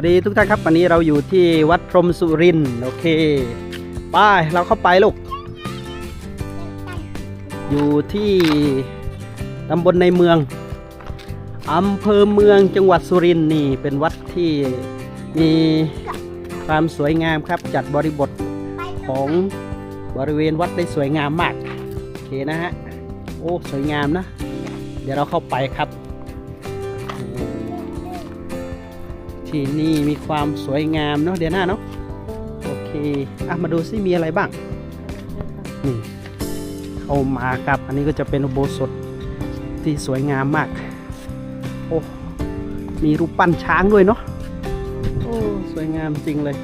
วัสดีทุกท่านครับ วันนี้เราอยู่ที่วัดพรมสุรินโอเคไปเราเข้าไปลูก อยู่ที่ตำบลในเมืองอำเภอเมืองจังหวัดสุรินนี่เป็นวัดที่มีความสวยงามครับ จัดบริบทของบริเวณวัดได้สวยงามมากโอเคนะฮะโอ้สวยงามนะ เดี๋ยวเราเข้าไปครับ ที่นี่มีความสวยงามเนาะเดี๋ยวหน้าเนาะโอเคอะมาดูซิมีอะไรบ้างนี่เข้ามาครับอันนี้ก็จะเป็นอุโบสถที่สวยงามมากโอ้มีรูปปั้นช้างด้วยเนาะโอ้สวยงามจริงเลย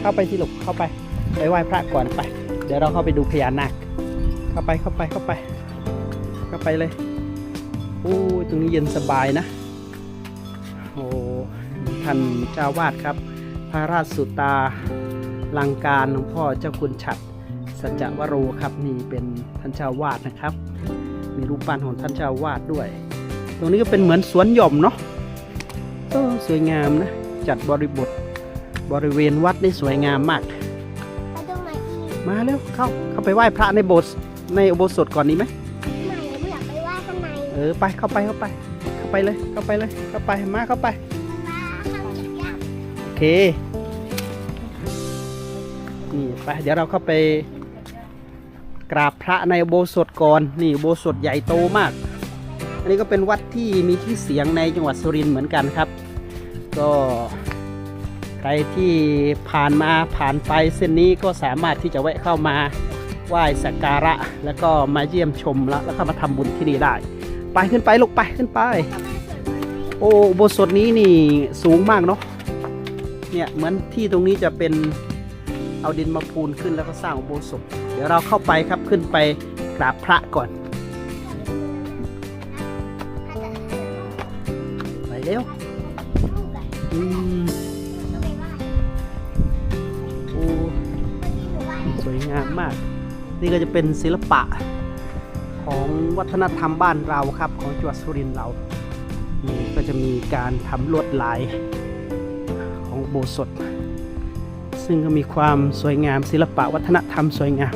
เข้าไปที่หลบเข้าไปไปไหว้พระก่อนไป เดี๋ยวเราเข้าไปดูพญานาคเข้าไปเข้าไปเข้าไป เข้าไปเลยโอ้ตรงนี้เย็นสบายนะ ท่านเจ้าวาดครับ พระราชสุตาลังการหลวงพ่อเจ้าคุณฉัดสัจจวโรครับนี่เป็นท่านเจ้าวาดนะครับ มีรูปปั้นของท่านเจ้าวาดด้วย ตรงนี้ก็เป็นเหมือนสวนหย่อมเนาะโอ้สวยงามนะ จัดบริบทบริเวณวัดได้สวยงามมากไปตรงไหนอีกมาเร็วเข้าเข้าไปไหว้พระในโบสถ์ในอุโบสถก่อนดีไหมไหนไม่อยากไปไหว้ข้างในเออไปเข้าไปเข้าไป เข้าไปเลยเข้าไปเลยเข้าไปมาเข้าไป เค นี่ไปเดี๋ยวเราเข้าไปกราบพระในโบสถก่อน นี่โบสถใหญ่โตมาก อันนี้ก็เป็นวัดที่มีที่เสียงในจังหวัดสุรินทร์เหมือนกันครับ ก็ใครที่ผ่านมาผ่านไปเส้นนี้ก็สามารถที่จะแวะเข้ามาไหว้สักการะ แล้วก็มาเยี่ยมชมแล้วแล้วก็มาทำบุญที่นี่ได้ ไปขึ้นไปลูกไปขึ้นไป โอ้โบสถนี้นี่สูงมากเนาะ เนี่ยเหมือนที่ตรงนี้จะเป็นเอาดินมาพูนขึ้นแล้วก็สร้างอุโบสถเดี๋ยวเราเข้าไปครับขึ้นไปกราบพระก่อนไปเร็วอืมโอ้สวยงามมาก นี่ก็จะเป็นศิลปะของวัฒนธรรมบ้านเราครับ ของจังหวัดสุรินทร์เรานี่ก็จะมีการทำลวดลาย โบสถ ซึ่งก็มีความสวยงามศิลปะวัฒนธรรมสวยงาม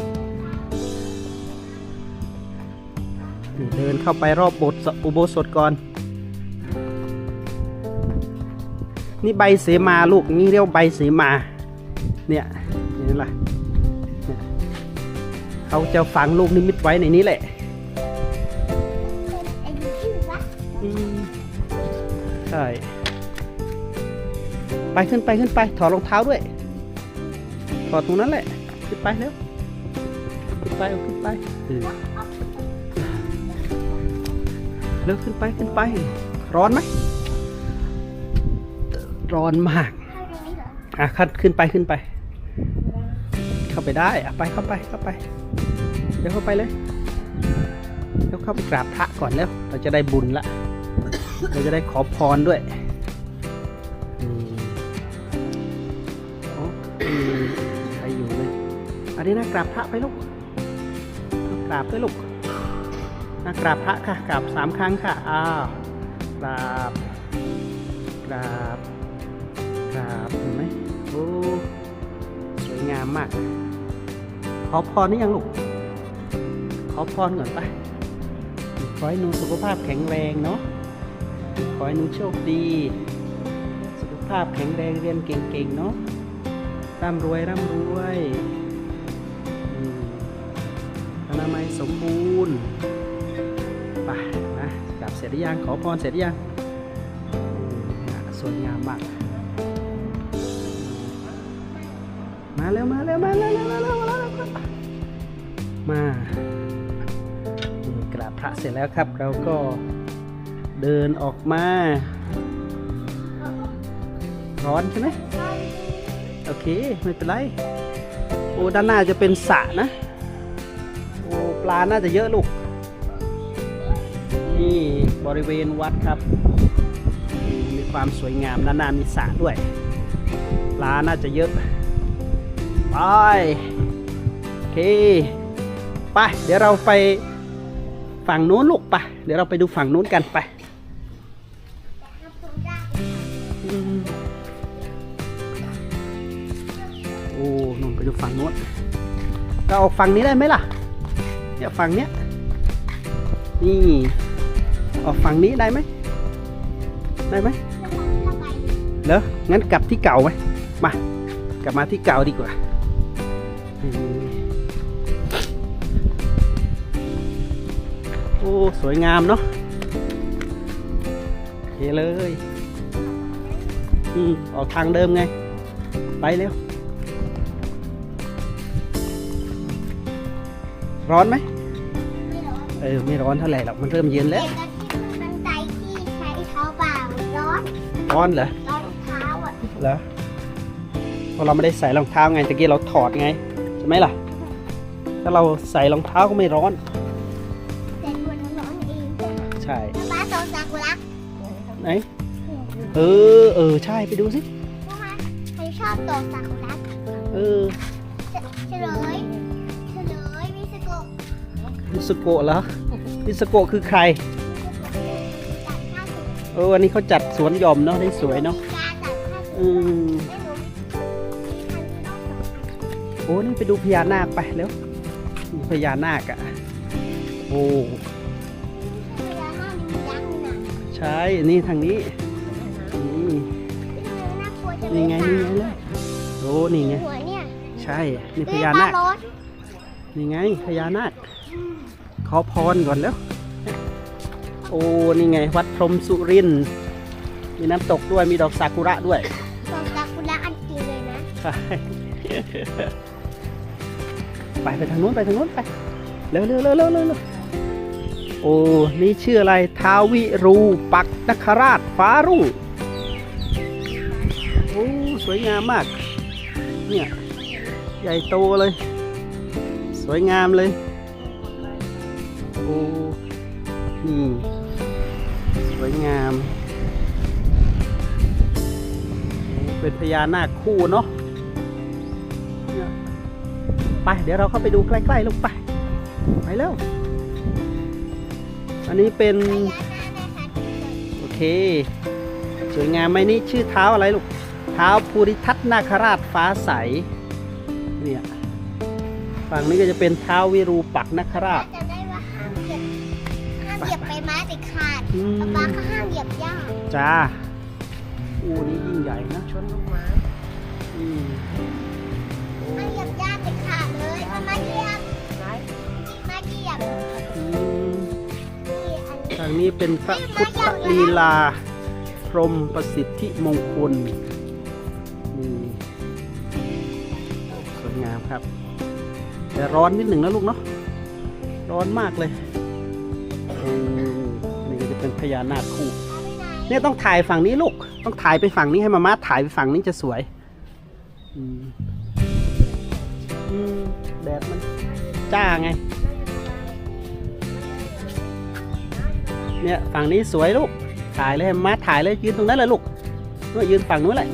นี่เดินเข้าไปรอบโบสถ์อุโบสถก่อน นี่ใบเสมาลูกนี่เรียกว่าใบเสมา เนี่ยนี่แหละเนี่ยเขาจะฝังลูกนิมิตไว้ในนี้แหละไอ้ดูชื่อวะอืมใช่ ไปขึ้นไปขึ้นไป ถอดรองเท้าด้วย ถอดตรงนั้นแหละ ขึ้นไปเร็วขึ้นไปขึ้นไปเร็วขึ้นไปขึ้นไป ร้อนไหม ร้อนมากอะขึ้นขึ้นไปขึ้นไป เข้าไปได้อะไปเข้าไปเข้าไปเดี๋ยวเข้าไปเลยเดี๋ยวเข้าไปกราบพระก่อนแล้ว เราจะได้บุญละ เราจะได้ขอพรด้วย ไปอยู่เลย อันนี้นะกราบพระไปลูกกราบด้วยลูกนะกราบพระค่ะกราบสามครั้งค่ะอ้าวกราบกราบกราบเห็นไหมโอ้สวยงามมาก ขอพรนี่ยังลูกขอพรก่อนไปขอให้หนูสุขภาพแข็งแรงเนาะขอให้หนูโชคดี สุขภาพแข็งแรงเรียนเก่งๆเนาะ ร่ำรวยร่ำรวยอนามัยสมบูรณ์ไปนะกลับเสร็จหรือยังขอพรเสร็จหรือยังสวยงามมากมาเร็วมาเร็วมาเร็วมาเร็วมาเร็วมาเร็วมานี่กราบพระเสร็จแล้วครับ เราก็เดินออกมา ร้อนใช่ไหม โอเค ไม่เป็นไร โอ้ ด้านหน้าจะเป็นสระนะ โอ้ ปลา น่าจะเยอะลูก นี่บริเวณวัดครับ มีความสวยงาม ด้านหน้ามีสระด้วย ปลา น่าจะเยอะ ไป โอเค ไป เดี๋ยวเราไปฝั่งนู้นลูกไป เดี๋ยวเราไปดูฝั่งนู้นกันไป ดูฝั่งโน้นเราออกฝั่งนี้ได้ไหมล่ะเนี่ยฝั่งเนี้ยนี่ออกฝั่งนี้ได้ไหมได้ไหมแล้วมันก็ไปเหรองั้นกลับที่เก่าไหมมากลับมาที่เก่าดีกว่าโอ้สวยงามเนาะโอเคเลยอืมออกทางเดิมไง ไปเร็ว ร้อนไหมไม่ร้อนเออไม่ร้อนเท่าไหร่หรอกมันเริ่มเย็นแล้วเด็กก็ที่มันใจที่ใช้เท้าเปล่าร้อนร้อนเหรอร้อนเท้าอะเหรอเพราะเราไม่ได้ใส่รองเท้าไงตะกี้เราถอดไงใช่ไหมล่ะ ถ้าเราใส่รองเท้าก็ไม่ร้อนแต่ตัวน้ร้อนเองใช่ป้าโตจากกุลักไหนเออเออใช่ไปดูสิเพราะว่าใครชอบโตจากกุลักเออเฉลย มิสโกะเหรอมิสโกะคือใครจัดห้าสิบเออวันนี้เขาจัดสวนหย่อมเนาะได้สวยเนาะมีการจัดห้าสิบอืมไม่รู้มีใครรู้นอกจากโอ้นี่ไปดูพญานาคไปเร็วนี่พญานาคอะโอ้พญานาคมียักษ์นี่นะใช่นี่ทางนี้นี่น่ากลัวจังนี่ไงนี่ไงเลเลยโอ้นี่ไงหัวเนี่ยใช่นี่พญานาคเฮ้ยปลรถนี่ไงพญานาค ขอพรก่อนแล้ว โอ้ นี่ไง วัดพรหมสุรินทร์มีน้ำตกด้วย มีดอกซากุระด้วยตรงจากกุลักอันจริงเลยนะ ใช่ ไปไปทางนู้นไปทางนู้นไป เร็วเร็วเร็วเร็วเร็วเร็วโอ้ นี่ชื่ออะไรท้าววิรูปักนคราชฟ้ารุ่งโอ้ สวยงามมาก เนี่ย ใหญ่โตเลย สวยงามเลย โอ้นี่สวยงาม เป็นพญานาคคู่เนาะไปเดี๋ยวเราเข้าไปดูใกล้ๆลูกไป ไปเร็วอันนี้เป็น โอเค สวยงามไหมนี่ชื่อเท้าอะไรลูก เท้าภูริทัตนาคราชฟ้าใส เนี่ย ฝั่งนี้ก็จะเป็นเท้าวิรูปักนาคราช เหยียบใบไม้เด็ดขาดอืม ป๊าป๊าก็ห้ามเหยียบหญ้าจ้าอู้นี่ยิ่งใหญ่นะชนลูกไม้อืมโอ้ห้ามเหยียบหญ้าเด็ดขาดเลยถ้ามาเหยียบมาเหยียบอืมนี่อันนี้ทางนี้เป็นพระพุทธลีลา พรหมประสิทธิมงคลนี่สวยงามครับ แต่ร้อนนิดหนึ่งนะลูกเนาะร้อนมากเลย พญานาคคู่เนี่ยต้องถ่ายฝั่งนี้ลูก ต้องถ่ายไปฝั่งนี้ให้มาม่าถ่ายไปฝั่งนี้จะสวยอืมอืมแดดมันจ้าไง เนี่ยฝั่งนี้สวยลูก ถ่ายเลยให้มาถ่ายเลยยืนตรงนั้นเลยลูกนู่นยืนฝั่งนู้นแหละ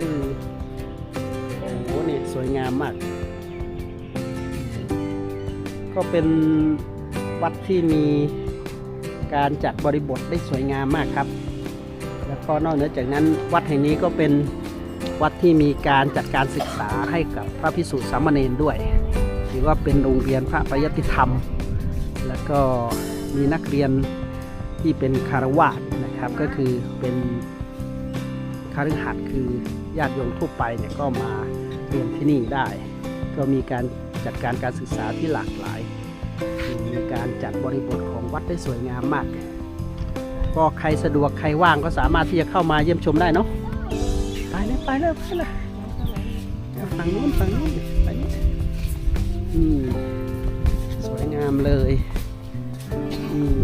อืมโอ้โหนี่สวยงามมาก ก็เป็นวัดที่มี การจัดบริบทได้สวยงามมากครับ แล้วก็นอกเหนือจากนั้นวัดแห่งนี้ก็เป็นวัดที่มีการจัดการศึกษาให้กับพระพิสุสามเณรด้วยถือว่าเป็นโรงเรียนพระปริยติธรรม แล้วก็มีนักเรียนที่เป็นคารวาสนะครับก็คือเป็นคาฤหัสถ์คือญาติโยมทั่วไปเนี่ยก็มาเรียนที่นี่ได้ ก็มีการจัดการการศึกษาที่หลากหลาย มีการจัดบริบทของวัดได้สวยงามมาก ก็ใครสะดวกใครว่างก็สามารถที่จะเข้ามาเยี่ยมชมได้เนาะไปเลยไปเลยไปเลยฝั่งนู้นฝั่งนู้นไปนี่อืมสวยงามเลยอืม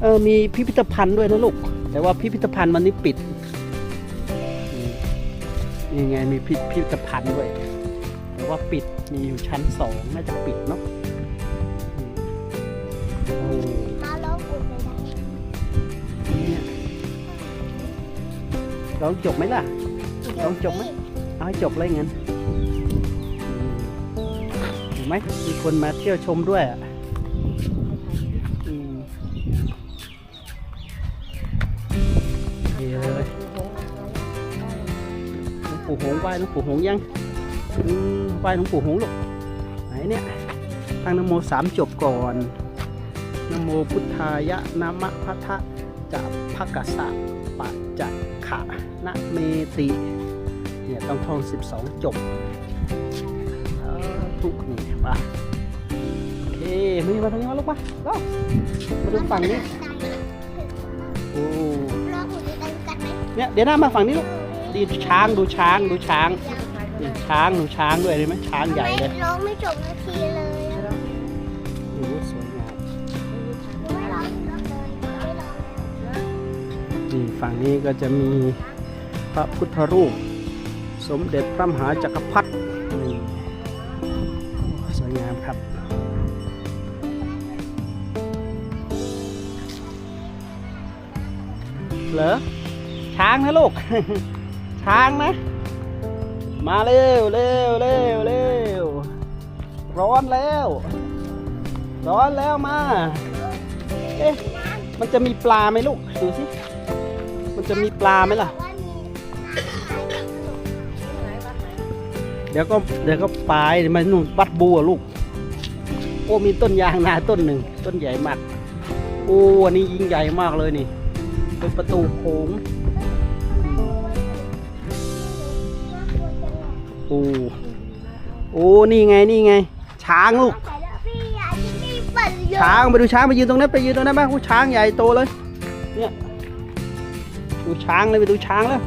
เออมีพิพิธภัณฑ์ด้วยนะลูกแต่ว่าพิพิธภัณฑ์มันนี่ปิดนี่ไงมีพิพิธภัณฑ์ด้วยแต่ว่าปิดมีอยู่ชั้นสองน่าจะปิดเนาะ มาลองอุ่นเลยนะเนี่ยลองจบไหมล่ะ ลองจบไหมเอาให้จบเลยงั้นเห็นไหมมีคนมาเที่ยวชมด้วยอะดีเลยไปปู่หงไหว้หลวงปู่หงยังไหว้หลวงปู่หงลูกไหนเนี่ยตั้งนโมสามจบก่อน โมพุทธายะนามะพัทธะจะภกสะปะจะขะนะเมติเนี่ยต้องท่อง 12 จบเออทุกนี่ปะโอเคมีมาทางนี้มาลูกมาก็มาดูฝั่งนี้โอ้เนี่ยเดี๋ยวหน้ามาฝั่งนี้ลูกดีช้างดูช้างดูช้างนี่ช้างดูช้างด้วยเห็นไหมช้างใหญ่เลยร้องไม่จบนาทีเลย นี่ฝั่งนี้ก็จะมีพระพุทธรูป สมเด็จพระมหาจักรพรรดินี่สวยงามครับ เหรอ ช้างนะลูก ช้างนะ มาเร็วเร็วเร็วเร็วร้อนแล้ว ร้อนแล้วมา เอ๊ะ มันจะมีปลาไหมลูก ดูสิ มันจะมีปลาไหมล่ะว่ามีเดี๋ยวก็เดี๋ยวก็ไปเดี๋ยวมันนู่นวัดบัวลูก โอ้มีต้นยางนาต้นหนึ่ง ต้นใหญ่มาก โอ้อันนี้ยิ่งใหญ่มากเลยนี่ เป็นประตูโค้งโอ้โอ้นี่ไงนี่ไง ช้างลูกพี่อยากที่นี่เปิดเยอะช้างไปดูช้างไปยืนตรงนั้นไปยืนตรงนั้นบ้างโอ้ช้างใหญ่โตเลย เนี่ย ดูช้างเลยไปดูช้างแล้ว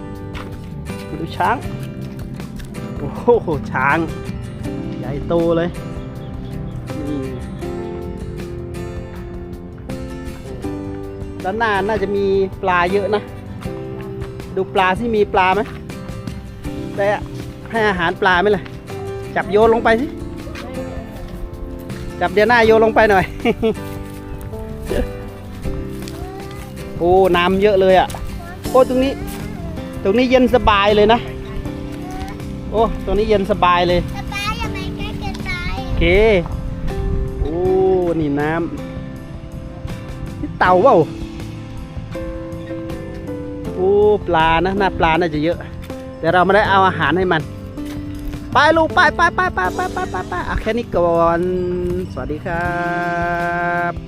ไปดูช้าง โอ้โห ช้าง ใหญ่โตเลยนี่ด้านหน้าน่าจะมีปลาเยอะนะ ดูปลาที่มีปลาไหมได้ให้อาหารปลาไหมล่ะ จับโยนลงไปสิ จับเดียวหน้าโยนลงไปหน่อย โอ้ น้ำเยอะเลยอะ โอ้ตรงนี้ ตรงนี้เย็นสบายเลยนะ โอ้ตรงนี้เย็นสบายเลยป๊าป๊าอย่าไปใกล้เกินไปโอเคโอ้นี่น้ำนี่เต่าเปล่าโอ้ปลานะหน้าปลาน่าจะเยอะ แต่เราไม่ได้เอาอาหารให้มันไปลูกไปไปไปไปไปไปไปไปอะแค่นี้ก่อน สวัสดีครับ